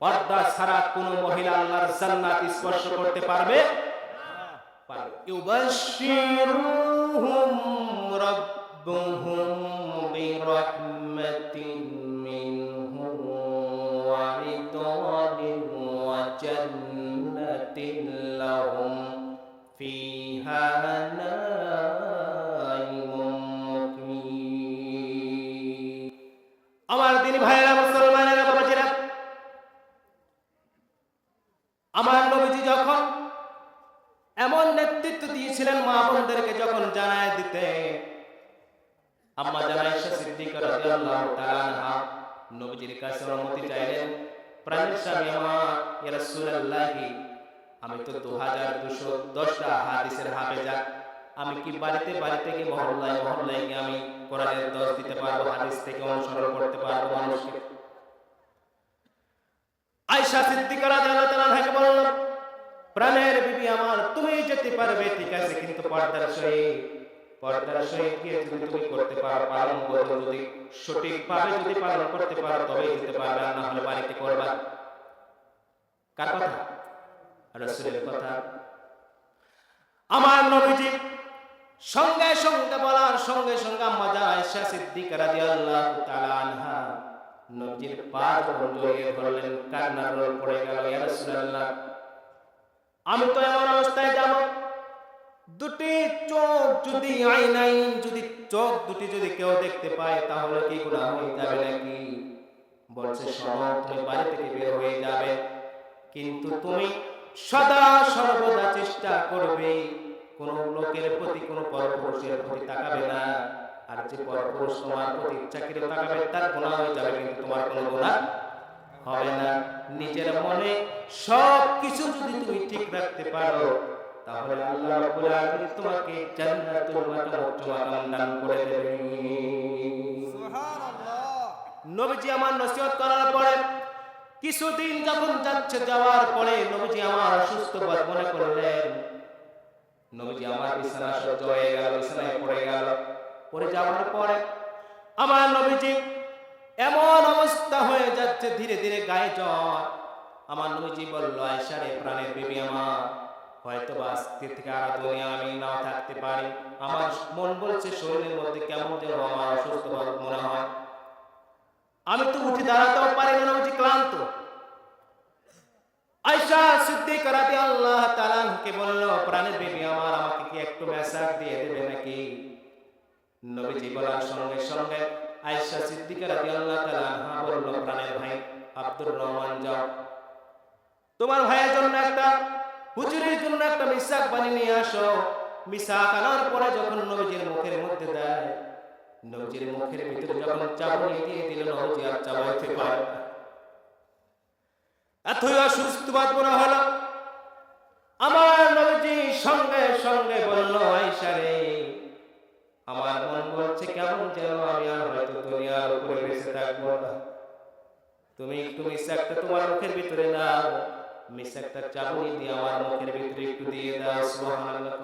পর্দা ছাড়া কোন মহিলা আল্লাহর জান্নাত স্পর্শ করতে পারবে? পারবে। ইউবাশশিরুহুম রাব্বুহুম বিরাহমাতিন মিনহু ওয়া রিদওয়ানিন আমি তো 2210টা হাদিসের হাফেজা। আমি কি বাড়িতে বাড়িতে মহল্লায় মহল্লায় আমি কোরআনের দিতে পারব, হাদিস থেকে অনুসরণ করতে পারব মানুষকে? সিদ্দিকা রাদিয়াল্লাহু তাআলা আনহাকে বলল, প্রাণের বিবি আমার, তুমি যেতে পারবে, ঠিক আছে, কিন্তু পর্দার পর্দার যদি তুমি করতে পারো, পালন করো যদি, সঠিকভাবে যদি পালন করতে পারো, তবেই যেতে পারবে না হলে বাড়িতে করবা। কার কথা রাসূলের কথা। আমার নবীজি সঙ্গে সঙ্গে বলার সঙ্গে সঙ্গে আম্মা জান আয়েশা সিদ্দিকা রাদিয়াল্লাহু তাআলা আনহা। নবীজির পা যখন জড়িয়ে ধরলেন কান্নার রোল পড়ে গেল ইয়া রাসূলুল্লাহ। আমি তো এমন অবস্থায় যাব দুটি চোখ যদি আইনাইন যদি চোখ দুটি যদি কেউ দেখতে পায় তাহলে কি গুনাহ হয়ে যাবে নাকি? বলছে শোনো তুমি বাড়ি থেকে বের হয়ে যাবে। কিন্তু তুমি সদা সর্বদা চেষ্টা করবে কোন লোকের প্রতি কোন পরপুরুষের প্রতি তাকাবে না। আর যে পরপুরুষ তোমার প্রতি ইচ্ছা করে তাকাবে তার গুনাহ হয়ে যাবে কিন্তু তোমার কোনো গুনাহ হবে না। নিজের মনে সব কিছু যদি তুমি ঠিক রাখতে পারো তাহলে আল্লাহ রাব্বুল আলামিন তোমাকে জান্নাতুল মাকাম দান করে দেবে নবীজি আমার নসিহত করার পরে কিছুদিন যখন যাচ্ছে যাওয়ার পরে নবীজি আমার অসুস্থ বোধ মনে করলেন। নবীজি আমার বিছানা সহ্য হয়ে গেল, বিছানায় পড়ে গেল। পড়ে যাওয়ার পরে আমার নবীজি এমন অবস্থা হয়ে যাচ্ছে, ধীরে ধীরে গায়ে জ্বর। আমার নবীজি বলল আয়সা রে, প্রাণের বিবি আমার। হয়তো বা আজকে থেকে আর দুনিয়া আমি নাও থাকতে পারি। আমার মন বলছে, শরীরের মধ্যে কেমন যেন আমার অসুস্থ মনে হয়। আমি তো উঠে দাঁড়াতেও পারি না নবীজি ক্লান্ত আয়সা সিদ্দিকা রাদিয়াল্লাহু তাআলা কে বলল, প্রাণের বিবি আমার, আমাকে কি একটু মেসাজ দিয়ে দেবে নাকি? নবীজি বলার সঙ্গে সঙ্গে আয়েশা সিদ্দিকা রাদিয়াল্লাহু তাআলা আনহা বলল, প্রাণের ভাই আব্দুর রহমান, যাও। তোমার ভাইয়ের জন্য একটা, হুজুরের জন্য একটা মিসাক বানিয়ে নিয়ে আসো। মিসাক আনার পরে যখন নবীজির মুখের মধ্যে দেয়, নবীজির মুখের ভিতরে যখন চাবনি দিয়ে দিল, নবীজি আর চাবাইতে পারে এতই অসুস্থ মনে হলো। আমার নবীজি সঙ্গে সঙ্গে বলল আয়েশা রে আমার মন বলছে কেমন যেন আমি আর হয়তো দুনিয়ার উপরে বেঁচে থাকব না। তুমি একটু মিসাকটা তোমার মুখের ভিতরে নাও। মিসাকটা চাবুনি দিয়ে আমার মুখের ভিতরে একটু দিয়ে দাও সুবহানাল্লাহ।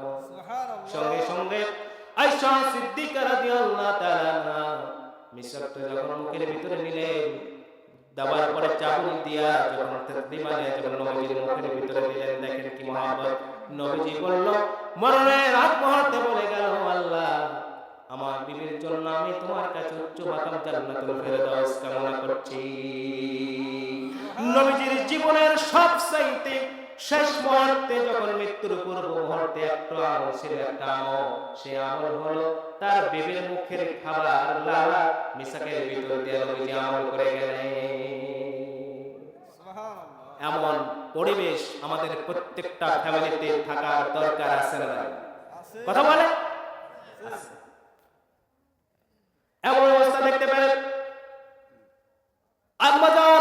সঙ্গে সঙ্গে আয়েশা সিদ্দিকা রাদিয়াল্লাহু তাআলা মিসাকটা যখন মুখের ভিতরে নিলেন দাবার পরে চাবুনি দিয়া যখন তসলিমা নিয়ে যখন নবীজির মুখের ভিতরে দিলেন, দেখেন কি মহাব্বত। নবীজি বলল, মরণের আগ মুহূর্তে বলে গেল আল্লাহ। আমার বিবির জন্য আমি তোমার কাছে উচ্চ মাকাম জান্নাতুল ফেরদাউস কামনা করছি। নবীজির জীবনের সব চাইতে শেষ মুহূর্তে যখন মৃত্যুর পূর্ব মুহূর্তে একটা আমল ছিল, একটা আমল, সে আমল হলো তার বিবির মুখের খাবার লালা মিসাকের ভিতর দিয়ে নবীজি আমল করে গেলেন। পরিবেশ আমাদের প্রত্যেকটা ফ্যামিলিতে থাকার দরকার আছে না কথা বলে। এমন অবস্থা দেখতে পেলেন?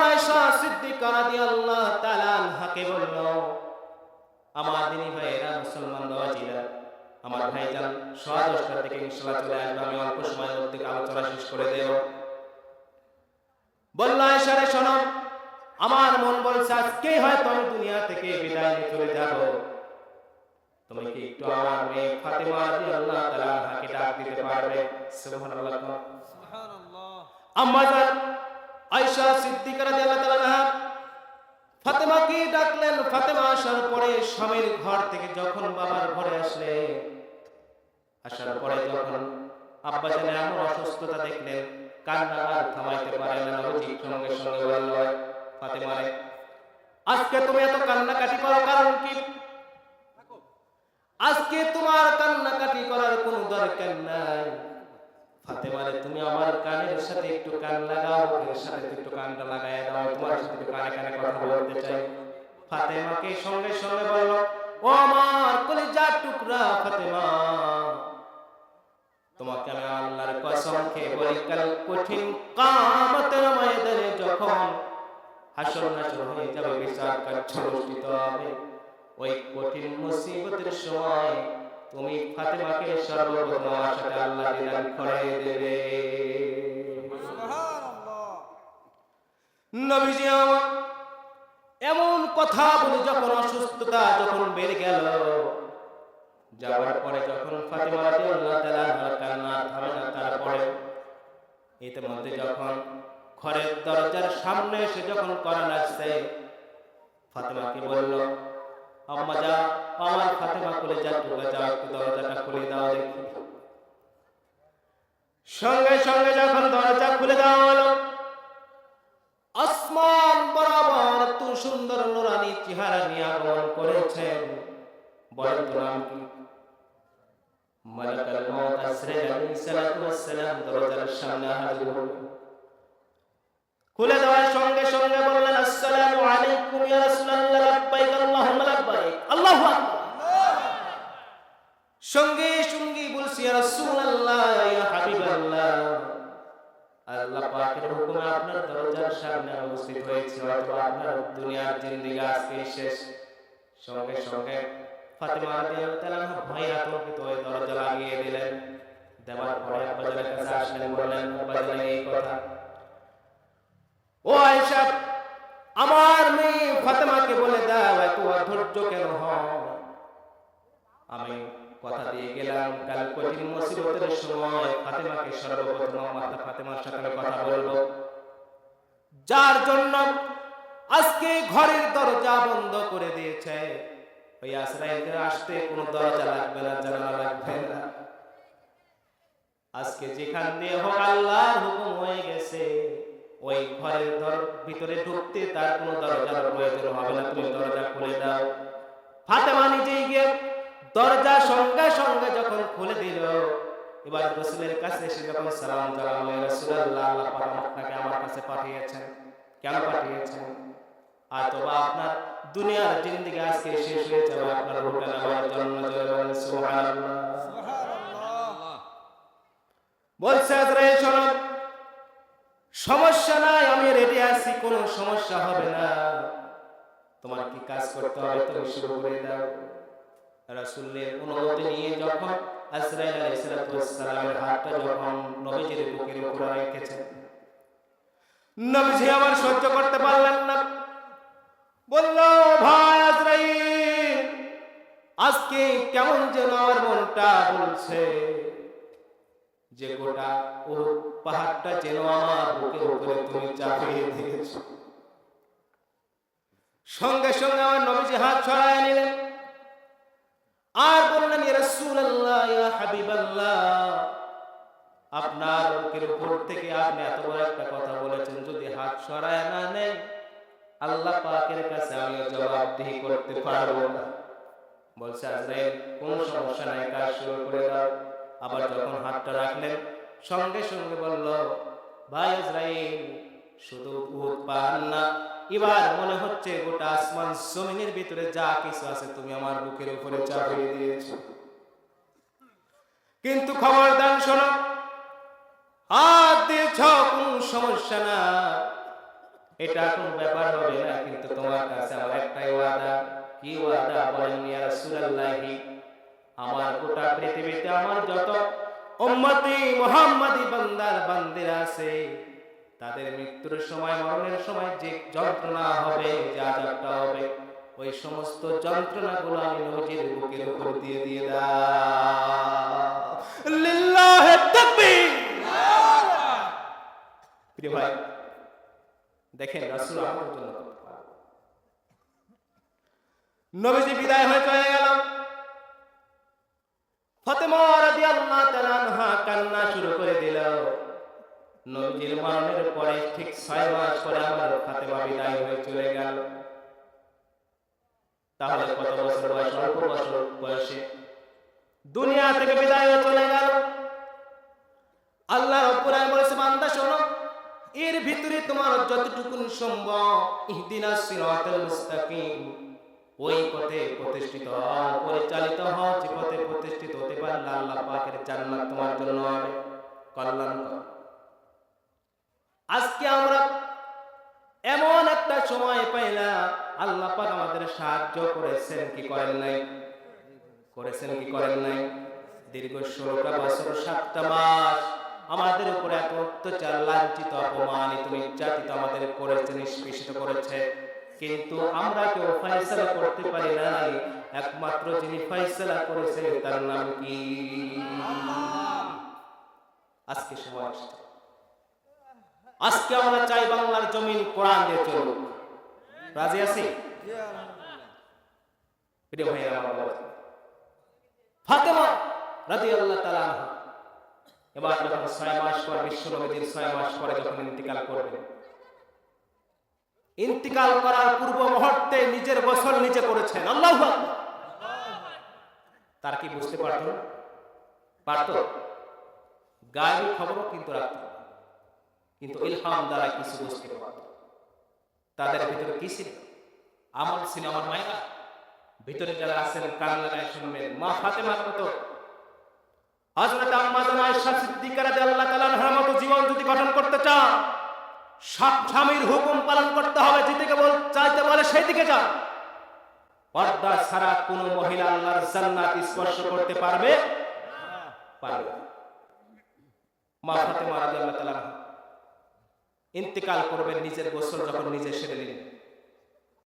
আয়েশা সিদ্দিকা রাদিয়াল্লাহু তাআলা আনহাকে বলল, আমার দিনী মুসলমান আমার সোয়া দশটার থেকে ইনশাআল্লাহ চলে আসবে, আমি অল্প সময়ের মধ্যে আলোচনা শেষ করে দেব। আয়েশা রে, শোনো। আমার মন বলছে আজকেই হয়তো আমি দুনিয়া থেকে বিদায় নিয়ে চলে যাব। তুমি কি একটু আমার মেয়ে ফাতেমা রাদিয়াল্লাহু তাআলা আনহাকে ডাক দিতে পারবে? সুবহানাল্লাহ। আম্মা জান আয়েশা সিদ্দিকা রাদিয়াল্লাহু তাআলা আনহা ফাতেমা আসার পরে স্বামীর ঘর থেকে যখন বাবার ঘরে আসলে আসার পরে যখন আব্বা জানে এমন অসুস্থতা দেখলেন কান্না আর থামাইতে পারে না সঙ্গে সঙ্গে বলল ফাতেমা রে আজকে তুমি এত কান্নাকাটি করো কারণ কি? আজকে তোমার কান্নাকাটি করার কোনো দরকার নাই। ফাতেমারে তুমি আমার কানের সাথে একটু কান লাগাও এর সাথে একটু কানটা লাগায় দাও তোমার সাথে একটু কানে কানে কথা বলতে চাই। ফাতেমাকে সঙ্গে সঙ্গে বলল ও আমার কলিজার টুকরা ফাতেমা তোমাকে আমি আল্লাহর কসম খেয়ে বলি কাল কঠিন কামতের ময়দানে যখন হাসর নাসর হয়ে যাবে বিচার কার্য অনুষ্ঠিত হবে। ওই কঠিন মুসিবতের সময় তুমি ফাতেমাকে সর্বপ্রথম আমার সাথে আল্লাহ দিদান করে দেবে। নবীজি আমার এমন কথা বলে যখন অসুস্থতা যখন বেড়ে গেল, যাওয়ার পরে যখন ফাতেমা রাদিয়াল্লাহু তাআলা কান্না না তারপরে ইতিমধ্যে যখন ঘরের দরজার সামনে এসে যখন করা লাগছে, ফাতেমাকে বলল, আম্মা যা, আমার ফাতেমা খুলে যা টুকা যাও, একটু দরজাটা খুলে দাও দেখি। সঙ্গে সঙ্গে যখন দরজা খুলে দেওয়া হলো, আসমান বরাবর এত সুন্দর নুরানি চেহারা নিয়ে আগমন করেছেন। বলেন তো নাম কি? মালাকাল মউত আজরাইল আলাইহিস সালাতু ওয়াস সালাম দরজার সামনে হাজির হলো খুলে দেওয়ার সঙ্গে সঙ্গে বললেন, আসসালামু আলাইকুম ইয়া রাসূলুল্লাহ, লাব্বাইক, আল্লাহুম্মা লাব্বাইক, আল্লাহু সঙ্গে সঙ্গে বলছি, ইয়া রাসূলুল্লাহ, ইয়া হাবিবাল্লাহ। আল্লাহ পাকের হুকুমে আপনার দরজার সামনে উপস্থিত হয়েছে, হয়তো আপনার দুনিয়ার জিন্দেগি আজকে শেষ। সঙ্গে সঙ্গে ফাতেমা রাদিয়াল্লাহু তাআলা ভয়ে আতঙ্কিত হয়ে দরজা লাগিয়ে দিলেন। দেওয়ার পরে আব্বাজানের কাছে আসলেন, বললেন, আব্বাজান, এই কথা ও আয়েশা, আমার মেয়ে ফাতেমাকে বলে দাও, এত অধৈর্য কেন হয় আমি কথা দিয়ে গেলাম, কাল কঠিন মুসিবতের সময় ফাতেমাকে সর্বপ্রথম মাতা ফাতেমার সাথে কথা বলব। যার জন্য আজকে ঘরের দরজা বন্ধ করে দিয়েছে। ওই আশ্রয়কে আসতে কোনো দরজা লাগবে না, জানালা লাগবে না। আজকে যেখান দিয়ে হোক গেছে ওই ঘরের ধর ভিতরে ঢুকতে তার কোনো দরজার প্রয়োজন হবে না তুমি দরজা খুলে দাও। ফাতেমা নিজেই গিয়ে দরজা সঙ্গে সঙ্গে যখন খুলে দিল এবার রসুলের কাছে এসে যখন সালাম জানালো রসুল্লাহ আল্লাহ পাক আপনাকে আমার কাছে পাঠিয়েছেন। কেন পাঠিয়েছেন? আর তো বা আপনার দুনিয়ার জিন্দিগি আজকে শেষ হয়ে যাবে আপনার নেওয়ার জন্য জয় বলেন সুবহানাল্লাহ। বলছে আজরাইল শোনো সমস্যা নাই আমি রেডি আছি, কোনো সমস্যা হবে না। তোমার কি কাজ করতে হবে? তুমি শুরু করে দাও। রাসূলের অনুমতি নিয়ে যখন আজরাইল আলাইহিস সালামের হাতটা যখন নবীজির বুকের উপর রেখেছেন নবীজি আবার সহ্য করতে পারলেন না। বলল, ভাই আজরাইল, আজকে কেমন যেন আমার মনটা বলছে? যে গোটা ও পাহাড়টা যেন আমার বুকের উপরে তুমি চাপিয়ে দিয়েছ। সঙ্গে সঙ্গে আমার নবীজি হাত ছড়ায় নিলেন। আর বললেন রাসূলুল্লাহ, ইয়া হাবিবাল্লাহ, আপনার বুকের উপর থেকে আপনি এত বড় একটা কথা বলেছেন, যদি হাত সরায় না নেন, আল্লাহ পাকের কাছে আমি জবাবদিহি করতে পারব না। বলছে, আজরাইল, কোন সমস্যা নাই, কাজ শুরু করে দাও। আবার যখন হাতটা রাখলেন সঙ্গে সঙ্গে বলল ভাই আজরাইল শুধু উহুদ পাহাড় না। এবার মনে হচ্ছে গোটা আসমান জমিনের ভিতরে যা কিছু আছে তুমি আমার বুকের উপরে চাপিয়ে দিয়েছ। কিন্তু খবরদার শোনো হাত দিয়েছ কোন সমস্যা না। এটা কোন ব্যাপার হবে না কিন্তু তোমার কাছে আমার একটাই ওয়াদা। কি ওয়াদা? বলেন ইয়া রাসূলুল্লাহি। গোটা পৃথিবীতে আমার যত উম্মতি মুহাম্মাদি বান্দার বান্দিরা আছে, তাদের মৃত্যুর সময়, মরণের সময় যে যন্ত্রণা হবে, যে আযাবটা হবে, ওই সমস্ত যন্ত্রণাগুলো আমি নবীজির বুকের উপর দিয়ে দিয়ে প্রিয় ভাই, দেখেন রাসূল আমার জন্য নবীজি বিদায় হয়ে চলে গেল ফাতেমা রাদিয়াল্লাহু তাআলা আনহা কান্না শুরু করে দিল নবীজির মরণের পরে ঠিক ছয় মাস পরে আমার ফাতেমা বিদায় হয়ে চলে গেল। তাহলে কত বছর বয়স? অল্প বছর বয়সে। দুনিয়া থেকে বিদায় হয়ে চলে গেল। আল্লাহ রব্বুল বলেছে, বান্দা, শোনো, এর ভিতরে তোমার যতটুকু সম্ভব ইহদিনাস সিরাতাল মুস্তাকিম, ওই পথে প্রতিষ্ঠিত হও, পরিচালিত হও, যে পথে প্রতিষ্ঠিত হতে পারলে আল্লাহ পাকের জান্নাত তোমার জন্য হবে। কল্যাণকর আজকে আমরা এমন একটা সময় পাইলাম, আল্লাহ পাক আমাদের সাহায্য করেছেন, কি করেন নাই? করেছেন, কি করেন নাই? দীর্ঘ ষোলোটা বছর, সাতটা মাস আমাদের উপরে এত অত্যাচার, লাঞ্ছিত, অপমানিত, নির্যাতিত আমাদের করেছে, নিষ্পেষিত করেছে। কিন্তু আমরা কেউ ফয়সালা করতে পারি নাই। একমাত্র যিনি ফয়সালা করেছেন, তার নাম কি? আজকে সময় আসছে। আজকে আমরা চাই বাংলার জমিন কোরআন দিয়ে চলুক। রাজি আছি ফাতেমা ছয় মাস পর ছয় মাস পরে করার পূর্ব মুহূর্তে নিজের করেছেন। আল্লাহু তার কি বুঝতে পারত? পারত? গায়েবী খবরও কিন্তু রাখত। কিন্তু ইলহাম দ্বারা কিছু বুঝতে পারত তাদের ভিতরে কি ছিল? আমল ছিল আমার মায়েরা। ভিতরে যারা আছেন কান লাগায় শুনবেন। মা মতো। আম্মা জান সিদ্দিকা মতো জীবন যদি গঠন করতে চাও সব স্বামীর হুকুম পালন করতে হবে, যেদিকে বল চাইতে বলে সেই দিকে যাও পর্দা ছাড়া কোনো মহিলা আল্লাহর জান্নাত স্পর্শ করতে পারবে? পারবে। মা ফাতেমা রাদিয়াল্লাহু তাআলা ইন্তেকাল করবেন নিজের গোসল যখন নিজে সেরে নিলেন